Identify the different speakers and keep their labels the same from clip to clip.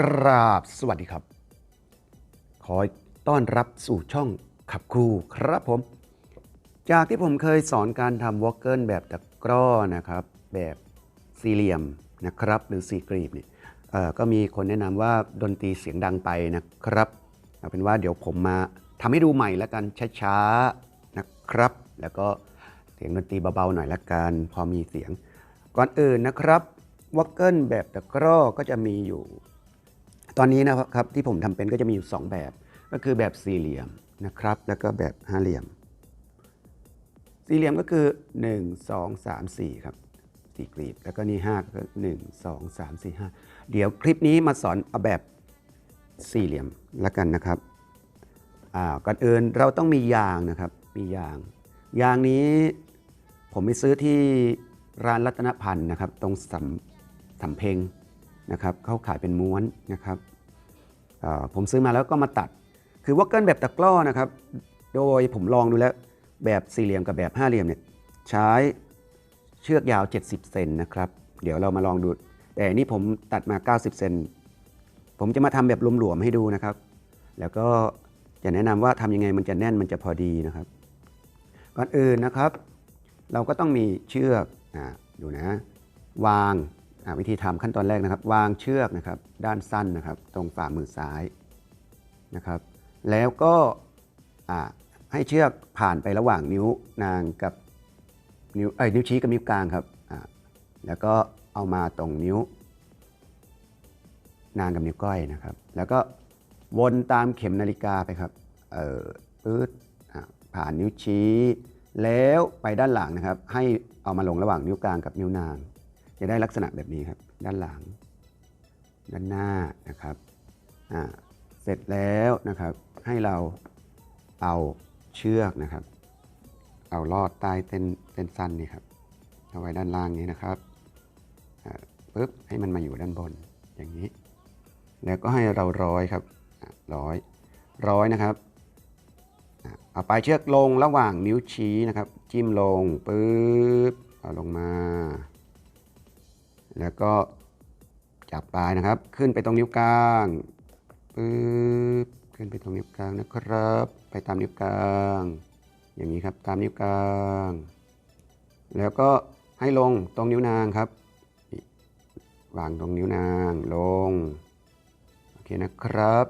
Speaker 1: กราบสวัสดีครับ ขอต้อนรับสู่ช่องขับครูครับผม จากที่ผมเคยสอนการทำวอลเกิลแบบตะกร้อนะครับ แบบสี่เหลี่ยมนะครับ หรือสี่กรีบเนี่ยก็มีคนแนะนำว่าดนตรีเสียงดังไปนะครับเอาเป็นว่าเดี๋ยวผมมาทำให้ดูใหม่แล้วกันช้าๆนะครับ แล้วก็เสียงดนตรีเบาๆหน่อยละกันพอมีเสียง ก่อนอื่นนะครับวอลเกิลแบบตะกร้อก็จะมีอยู่ ตอนนี้นะครับที่ผมทำเป็นก็จะมีอยู่ 2 แบบ ก็คือแบบสี่เหลี่ยมนะครับ แล้วก็แบบห้าเหลี่ยม สี่เหลี่ยมก็คือ 1 2 3 4ครับสี่กลีบแล้วก็นี่5ก็1 2 3 4 5เดี๋ยวคลิปนี้มาสอนเอาแบบสี่เหลี่ยมแล้วกันนะครับอ่าก่อนอื่นเราต้องมียางนะครับมียาง ยางนี้ผมไปซื้อที่ร้านรัตนพันธ์นะครับ ตรงสำสำเพ็ง นะครับเขาขายเป็นม้วนนะครับผมซื้อมาแล้วก็มาตัด คือวอกเกิลแบบตะกร้อนะครับ โดยผมลองดูแล้วแบบสี่เหลี่ยมกับแบบห้าเหลี่ยมเนี่ยใช้เชือกยาว 70 เซนนะครับ เดี๋ยวเรามาลองดู แต่อันนี่ผมตัดมา 90 เซนผมจะมาทำแบบหลวมๆให้ดูนะครับ แล้วก็จะแนะนำว่าทำยังไงมันจะแน่นมันจะพอดีนะครับ ก่อนอื่นนะครับ เราก็ต้องมีเชือกอดูนะ วาง วิธีทำขั้นตอนแรกนะครับ วางเชือกนะครับ ด้านสั้นนะครับ ตรงฝ่ามือซ้ายนะครับ แล้วก็ให้เชือกผ่านไประหว่างนิ้วนางกับนิ้วเอ้ยนิ้วชี้กับนิ้วกลางครับแล้วก็เอามาตรงนิ้วนางกับนิ้วก้อยนะครับ แล้วก็วนตามเข็มนาฬิกาไปครับเออปื๊ดผ่านนิ้วชี้ แล้วไปด้านหลังนะครับ ให้เอามาลงระหว่างนิ้วกลางกับนิ้วนาง จะได้ลักษณะแบบนี้ครับ ด้านหลัง ด้านหน้านะครับเสร็จแล้วนะครับให้เราเอาเชือกนะครับ เอาลอดใต้เส้นเส้นสั้นนี่ครับเอาไว้ด้านล่างนี้นะครับปุ๊บให้มันมาอยู่ด้านบนอย่างนี้ แล้วก็ให้เราร้อยครับร้อยร้อยนะครับเอาปลายเชือกลงระหว่างนิ้วชี้นะครับ จิ้มลงปุ๊บเอาลงมา แล้วก็จับปลายนะครับ ขึ้นไปตรงนิ้วกลางปุ๊บขึ้นไปตรงนิ้วกลางนะครับ ไปตามนิ้วกลาง อย่างนี้ครับตามนิ้วกลาง แล้วก็ให้ลงตรงนิ้วนางครับ วางตรงนิ้วนางลงโอเคนะครับ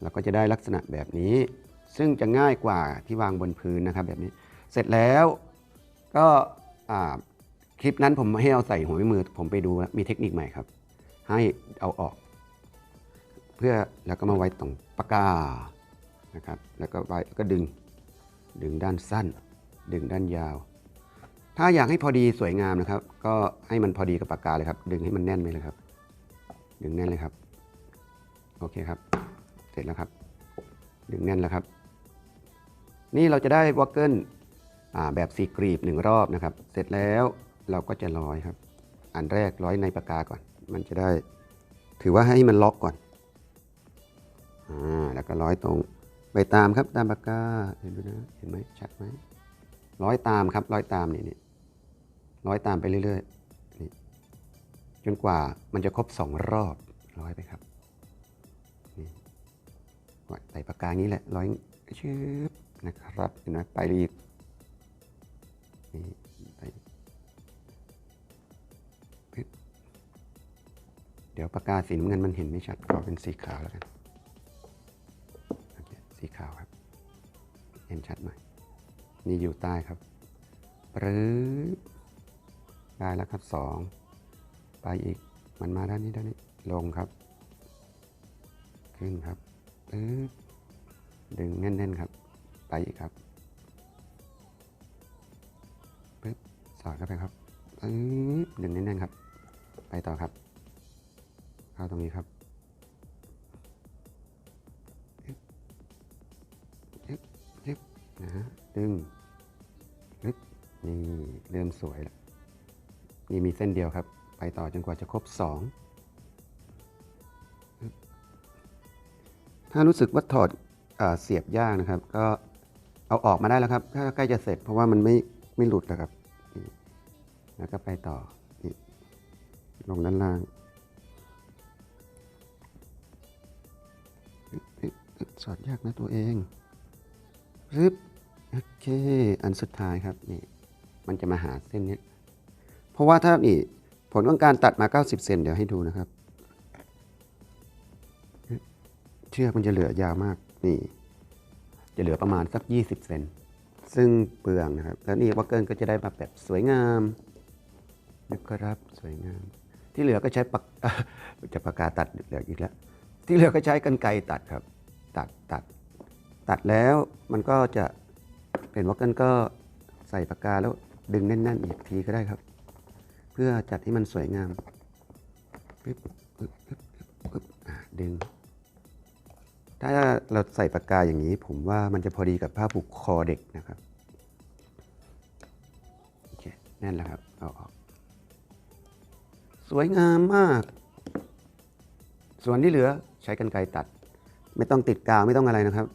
Speaker 1: เราก็จะได้ลักษณะแบบนี้ ซึ่งจะง่ายกว่าที่วางบนพื้นนะครับแบบนี้ เสร็จแล้วก็อ่า คลิปนั้นผมให้เอาใส่หัวแม่มือ ผมไปดูแล้วมีเทคนิคใหม่ครับ ให้เอาออก เพื่อแล้วก็มาไว้ตรงปากกานะครับ แล้วก็ไว้ก็ดึง ดึงด้านสั้น ดึงด้านยาว ถ้าอยากให้พอดีสวยงามนะครับ ก็ให้มันพอดีกับปากกาเลยครับ ดึงให้มันแน่นไปเลยครับ ดึงแน่นเลยครับ โอเคครับ เสร็จแล้วครับ ดึงแน่นแล้วครับ นี่เราจะได้วอกเกิลแบบสี่กรีบหนึ่งรอบนะครับ เสร็จแล้ว เราก็จะร้อยครับ อันแรกร้อยในปากกาก่อน มันจะได้ ถือว่าให้มันล็อกก่อนอ่าแล้วก็ร้อยตรงไปตามครับตามปากกาเห็นไหมนะเห็นไหมชัดไหมร้อยตามครับร้อยตามนี่นี่ร้อยตามไปเรื่อยๆนี่จนกว่ามันจะครบสองรอบร้อยไปครับใส่ปากกานี้แหละร้อยชืบนะครับเห็นไหมไปอีกนี่ ดี๋ยวปากกาสีน้ำเงินมันเห็นไม่ชัดขอเป็นสีขาวแล้วกัน สีขาวครับ เห็นชัดไหมนี่อยู่ใต้ครับปรึ๊บได้แล้วครับสองไปอีก มันมาด้านนี้ด้านนี้ ลงครับ ขึ้นครับปึ๊บดึงแน่นๆครับ ไปอีกครับปึ๊บสอดเข้าไปครับปึ๊บดึงแน่นๆครับ ไปต่อครับาตรงนี้ครับปึ๊บนะฮะดึงปึ๊บนี่เริ่มสวยแล้วนี่มีเส้นเดียวครับ ไปต่อจนกว่าจะครบสองถ้ารู้สึกว่าถอดอเสียบยากนะครับ ก็เอาออกมาได้แล้วครับถ้าใกล้จะเสร็จเพราะว่ามันไม่ไม่หลุดแล้วครับ แล้วก็ไปต่อลงด้านล่าง สอดยากนะตัวเองรึบโอเค อันสุดท้ายครับนี่มันจะมาหาเส้นนี้ เพราะว่าถ้านี่ผลของการตัดมา 90 เซนเดี๋ยวให้ดูนะครับ เชือกมันจะเหลือยาวมากนี่ จะเหลือประมาณสัก 20 เซนซึ่งเปลืองนะครับ แล้วนี่วักเกิลก็จะได้มาแบบสวยงามนะครับสวยงาม ที่เหลือก็ใช้ปากจะปากกาตัดเหลืออีกแล้ว ที่เหลือก็ใช้กันไกรตัดครับ ตัดตัด ตัดแล้วมันก็จะเป็นวักเกิลก็ใส่ปากกาแล้วดึงแน่นๆอีกทีก็ได้ครับ เพื่อจัดให้มันสวยงามปึ๊บปึ๊บปึ๊บปึ๊บดึง ถ้าเราใส่ปากกาอย่างนี้ ผมว่ามันจะพอดีกับผ้าผูกคอเด็กนะครับโอเคนั่นแหละครับเอาออกสวยงามมาก ส่วนที่เหลือใช้กันไกรตัด ไม่ต้องติดกาวไม่ต้องอะไรนะครับ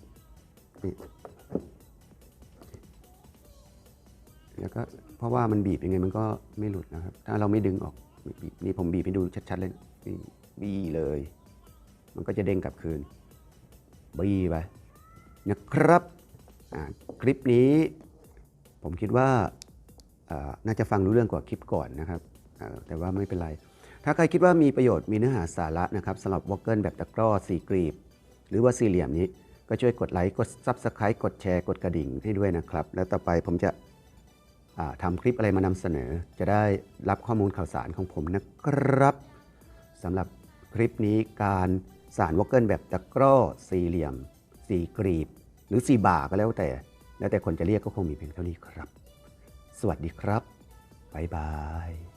Speaker 1: นี่แล้วก็เพราะว่ามันบีบยังไงมันก็ไม่หลุดนะครับ ถ้าเราไม่ดึงออกบีบนี่ผมบีบให้ดูชัดๆเลยนี่บีเลย มันก็จะเด้งกลับคืนบีไปนะครับคลิปนี้ผมคิดว่าน่าจะฟังรู้เรื่องกว่าคลิปก่อนนะครับ แต่ว่าไม่เป็นไร ถ้าใครคิดว่ามีประโยชน์มีเนื้อหาสาระนะครับสำหรับวอลเกิลแบบตะกร้อสี่กรีบ หรือว่าสี่เหลี่ยมนี้ก็ช่วยกดไลค์กด Subscribe กดแชร์กดกระดิ่งให้ด้วยนะครับ แล้วต่อไปผมจะทำคลิปอะไรมานำเสนอ จะได้รับข้อมูลข่าวสารของผมนะครับสำหรับคลิปนี้การสารวอลเกิลแบบตะกร้อสี่เหลี่ยมสี่กรีบ หรือสี่บ่าก็แล้วแต่ แล้วแต่คนจะเรียกก็คงมีเพียงเท่านี้ครับ สวัสดีครับ บ๊ายบาย